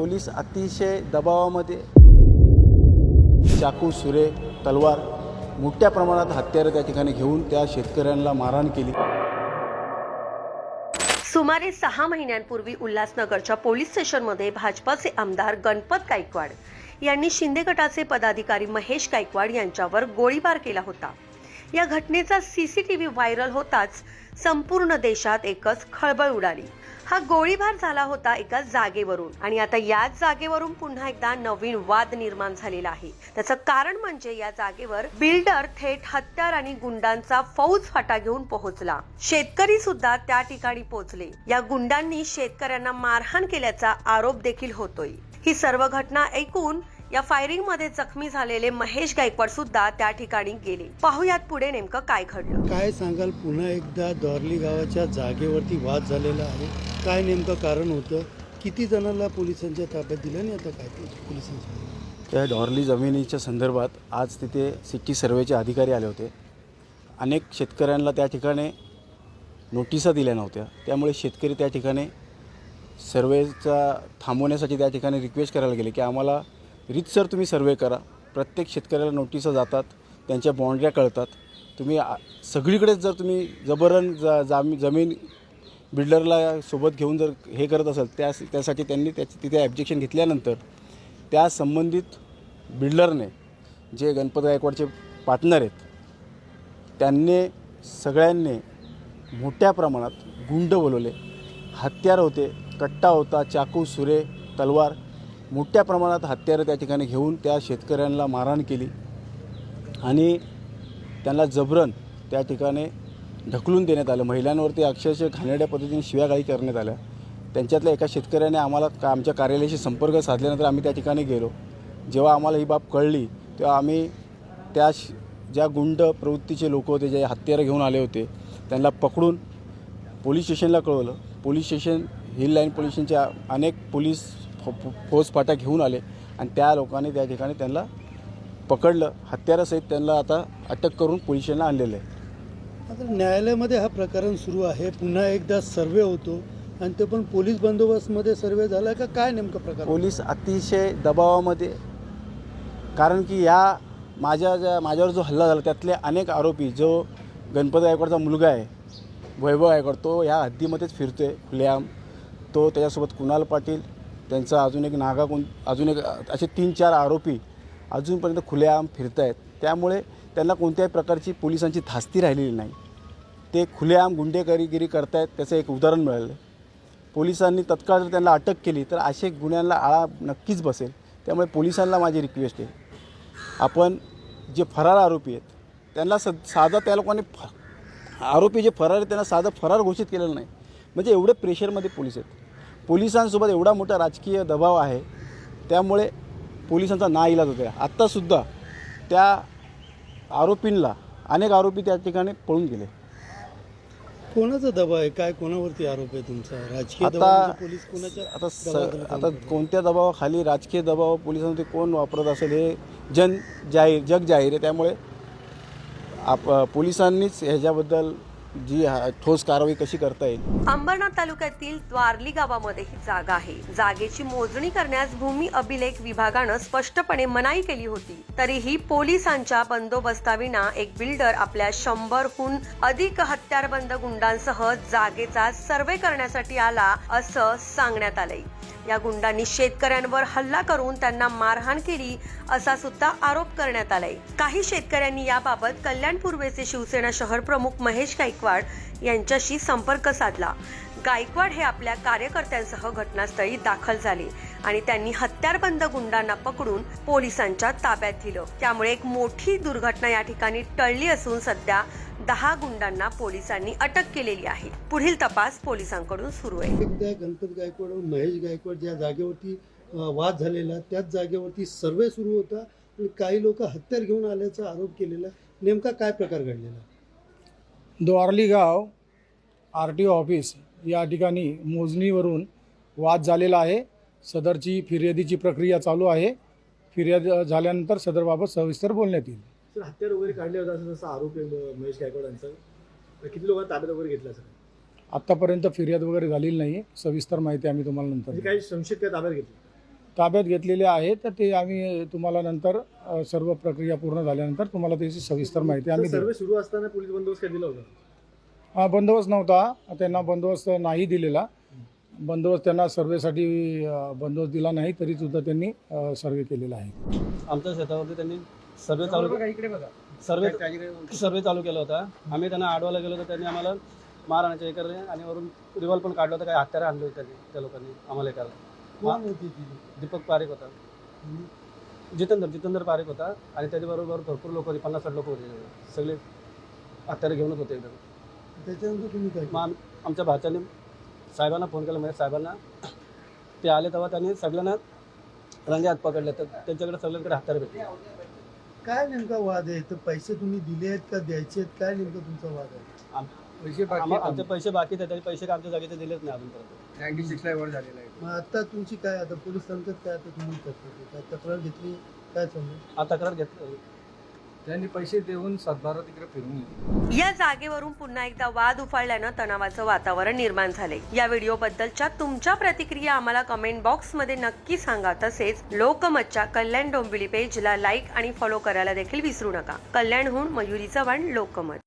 Police अतिशय दबावामध्ये चाकू सुरे तलवार मोठ्या प्रमाणात हत्यारं त्या ठिकाणी घेऊन त्या शेतकऱ्यांना मारहाण केली. सुमारे सहा महिन्यांपूर्वी उल्हासनगरच्या पोलीस स्टेशनमध्ये भाजपाचे आमदार गणपत गायकवाड यांनी शिंदे गटाचे पदाधिकारी महेश गायकवाड यांच्यावर गोळीबार केला होता. या घटनेचा सीसीटीव्ही व्हायरल होताच संपूर्ण देशात एकच खळबळ उडाली. हा गोळीबार झाला होता एका जागेवरून आणि आता याच जागेवरून पुन्हा एकदा नवीन वाद निर्माण झालेला आहे. त्याचं कारण म्हणजे या जागेवर बिल्डर थेट हत्यार आणि गुंडांचा फौज फाटा घेऊन पोहोचला. शेतकरी सुद्धा त्या ठिकाणी पोहोचले या गुंडांनी शेतकऱ्यांना मारहाण केल्याचा आरोप देखील होतोय. ही सर्व घटना ऐकून या फायरिंगमध्ये जखमी झालेले महेश गायकवाड सुद्धा त्या ठिकाणी गेले. पाहुयात पुढे नेमकं काय घडलं. काय सांगाल पुन्हा एकदा दॉर्ली गावाच्या जागेवरती वाद झालेला आहे. काय नेमकं कारण होतं? किती जणांना पोलिसांच्या ताब्यात दिलं आणि आता काय पोलिसांच्या त्या डॉर्ली जमिनीच्या संदर्भात आज तिथे सिटी सर्वेचे अधिकारी आले होते. अनेक शेतकऱ्यांना त्या ठिकाणी नोटिसा दिल्या नव्हत्या. त्यामुळे शेतकरी त्या ठिकाणी सर्वेचा थांबवण्यासाठी त्या ठिकाणी रिक्वेस्ट करायला गेले की आम्हाला रीतसर तुम्ही सर्वे करा. प्रत्येक शेतकऱ्याला नोटिसा जातात त्यांच्या बाँड्र्या कळतात. तुम्ही सगळीकडेच जर तुम्ही जबरन जा जामी जमीन बिल्डरला सोबत घेऊन जर हे करत असाल त्या त्यासाठी त्यांनी त्याची तिथे ॲब्जेक्शन घेतल्यानंतर त्या संबंधित बिल्डरने जे गणपत गायकवाडचे पार्टनर आहेत त्यांनी सगळ्यांनी मोठ्या प्रमाणात गुंड बोलवले. हत्यार होते कट्टा होता चाकू सुरे तलवार मोठ्या प्रमाणात हत्यारं त्या ठिकाणी घेऊन त्या शेतकऱ्यांना मारहाण केली. आणि त्यांना जबरन त्या ठिकाणी ढकलून देण्यात आलं. महिलांवरती अक्षरशः घाणेड्या पद्धतीने शिव्यागाई करण्यात आल्या. त्यांच्यातल्या एका शेतकऱ्याने आम्हाला का आमच्या कार्यालयाशी संपर्क साधल्यानंतर आम्ही त्या ठिकाणी गेलो. जेव्हा आम्हाला ही बाब कळली तेव्हा आम्ही त्या श- ज्या गुंड प्रवृत्तीचे लोक होते जे हत्यारं घेऊन आले होते त्यांना पकडून पोलीस स्टेशनला कळवलं. Police station hill line police स्टेशनच्या अनेक पोलीस फो- फो- फौज फाटा घेऊन आले. आणि त्या लोकांनी त्या ठिकाणी त्यांना पकडलं. हत्यारासहित त्यांना आता अटक करून पोलीस स्टेशनला आणलेलं आहे. आता न्यायालयामध्ये हा प्रकरण सुरू आहे. पुन्हा एकदा सर्वे होतो. आणि ते पण पोलीस बंदोबस्तमध्ये सर्वे झाला का काय नेमकं प्रकार? पोलीस अतिशय दबावामध्ये. कारण की या माझ्या ज्या माझ्यावर जो हल्ला झाला त्यातले अनेक आरोपी जो गणपत गायकवाडचा मुलगा आहे वैभव गायकवाड तो या हद्दीमध्येच फिरतो आहे खुलेआम. तो त्याच्यासोबत कुणाल पाटील त्यांचा अजून एक नागा कोण अजून एक असे तीन चार आरोपी अजूनपर्यंत खुलेआम फिरत आहेत त्यामुळे त्यांना कोणत्याही प्रकारची पोलिसांची धास्ती राहिलेली नाही. ते खुलेआम गुंडेगिरीगिरी करतायत त्याचं एक उदाहरण मिळालं. पोलिसांनी तत्काळ जर त्यांना अटक केली तर असे गुन्ह्यांना आळा नक्कीच बसेल. त्यामुळे पोलिसांना माझी रिक्वेस्ट आहे. आपण जे फरार आरोपी आहेत त्यांना स साधा त्या लोकांनी फ आरोपी जे फरार आहेत त्यांना साधं फरार घोषित केलेलं नाही. म्हणजे एवढे प्रेशरमध्ये पोलीस आहेत. पोलिसांसोबत एवढा मोठा राजकीय दबाव आहे त्यामुळे पोलिसांचा ना इलाज होतो आहे आत्तासुद्धा त्या आरोपींना अनेक आरोपी त्या ठिकाणी पळून गेले. कोणाचा दबाव आहे? काय कोणावरती आरोप आहे तुमचा? राजकीय आता कोणीस कोणाच्या आता स आता? कोणत्या दबावाखाली राजकीय दबाव पोलिसांमध्ये कोण वापरत असेल हे जन जाहीर जग जाहीर आहे. त्यामुळे आप पोलिसांनीच ह्याच्याबद्दल जी ठोस कारवाई कशी करता येईल? अंबरनाथ तालुक्यातील द्वारली गावामध्ये ही जागा आहे. जागेची मोजणी करण्यास भूमी अभिलेख विभागानं स्पष्टपणे मनाई केली होती. तरीही पोलिसांच्या बंदोबस्ताविना एक बिल्डर आपल्या शंभरहून अधिक हत्यारबंद गुंडांसह जागेचा सर्वे करण्यासाठी आला असं सांगण्यात आलंय. या गुंडांनी शेतकऱ्यांवर हल्ला करून त्यांना मारहाण केली असा सुद्धा आरोप करण्यात आलाय. काही शेतकऱ्यांनी याबाबत कल्याण पूर्वेचे शिवसेना शहर प्रमुख महेश गायकवाड यांच्याशी संपर्क साधला. गायकवाड हे आपल्या कार्यकर्त्यांसह घटनास्थळी दाखल झाले आणि त्यांनी हत्यारबंद गुंडांना पकडून पोलिसांच्या ताब्यात दिलं. त्यामुळे एक मोठी दुर्घटना या ठिकाणी टळली असून सध्या दहा गुंडांना पोलिसांनी अटक केलेली आहे. पुढील तपास पोलिसांकडून सुरू आहे. गणपत गायकवाड महेश गायकवाड ज्या जागेवरती वाद झालेला त्याच जागेवरती सर्वे सुरू होता आणि काही लोक हत्यार घेऊन आल्याचा आरोप केलेला. नेमका काय प्रकार घडलेला? द्वारली गाव आर टी ओ ऑफिस या ठिकाणी मोजणीवरून वाद झालेला आहे. सदरची फिर्यादीची प्रक्रिया चालू आहे. फिर्याद झाल्यानंतर सदरबाबत सविस्तर बोलण्यात येईल. सर हत्यार वगैरे काढले होते असं जसं आरोप आहे महेश गायकवाड यांचा तर किती लोकांना ताब्यात वगैरे घेतला सर? आत्तापर्यंत फिर्याद वगैरे झालेली नाही. सविस्तर माहिती आम्ही तुम्हाला नंतर म्हणजे. काही संशयित काय ताब्यात घेतले? ताब्यात घेतलेले आहे तर ते आम्ही तुम्हाला नंतर अ, सर्व प्रक्रिया पूर्ण झाल्यानंतर तुम्हाला त्याची सविस्तर माहिती आम्ही देऊ सर्वे सुरू असताना पोलीस बंदोबस्त काय दिला होता? हा बंदोबस्त नव्हता. त्यांना बंदोबस्त नाही दिलेला. बंदोबस्त त्यांना सर्वेसाठी अ, बंदोबस्त दिला नाही तरी सुद्धा त्यांनी अ, सर्वे केलेला आहे. आमच्या शेतावरती त्यांनी सर्वे चालू सर्वे सर्वे चालू केला होता. आम्ही त्यांना आडवायला गेलो तर त्यांनी आम्हाला मारहाण्याचे हे करले आणि वरून रिव्हॉल्व पण काढलं होतं काही हत्यारे आणले होते त्यांनी त्या लोकांनी आम्हाला हे करायला. कोण होती दीपक पारेख होता. जितेंद्र जितेंद्र पारेख होता. आणि त्याच्याबरोबर भरपूर लोक होते पन्नास साठ लोक होते. सगळे हत्यारे घेऊनच होते एकदम. त्याच्यानंतर तुम्ही काय मग आम आमच्या भाच्याने साहेबांना फोन केला म्हणजे साहेबांना. ते आले तेव्हा त्यांनी सगळ्यांना रंगे हात पकडले. तर त्यांच्याकडे सगळ्यांकडे हत्यारे भेटले. काय नेमका वाद आहे? तर पैसे तुम्ही दिले आहेत का द्यायचे आहेत? काय नेमका तुमचा वाद आहे? आम- आम्हा- आमचे पैसे बाकी आहेत त्याचे पैसे काय आमच्या जागेचे दिलेच नाही अजूनपर्यंत मग आता तुमची काय आता पोलीस सांगतात काय आता तुम्ही करता काय तक्रार घेतली काय समजा हा तक्रार घेत त्यांनी पैसे देऊन सातबारा तिकडे फिरून या जागेवरून पुन्हा एकदा वाद उफाळल्यानं तणावाचं वातावरण निर्माण झाले या व्हिडिओ बद्दलच्या तुमच्या प्रतिक्रिया आम्हाला कमेंट बॉक्समध्ये नक्की सांगा. तसेच लोकमतच्या कल्याण डोंबिवली पेजला लाईक आणि फॉलो करायला देखील विसरू नका. कल्याणहून मयुरी चव्हाण लोकमत.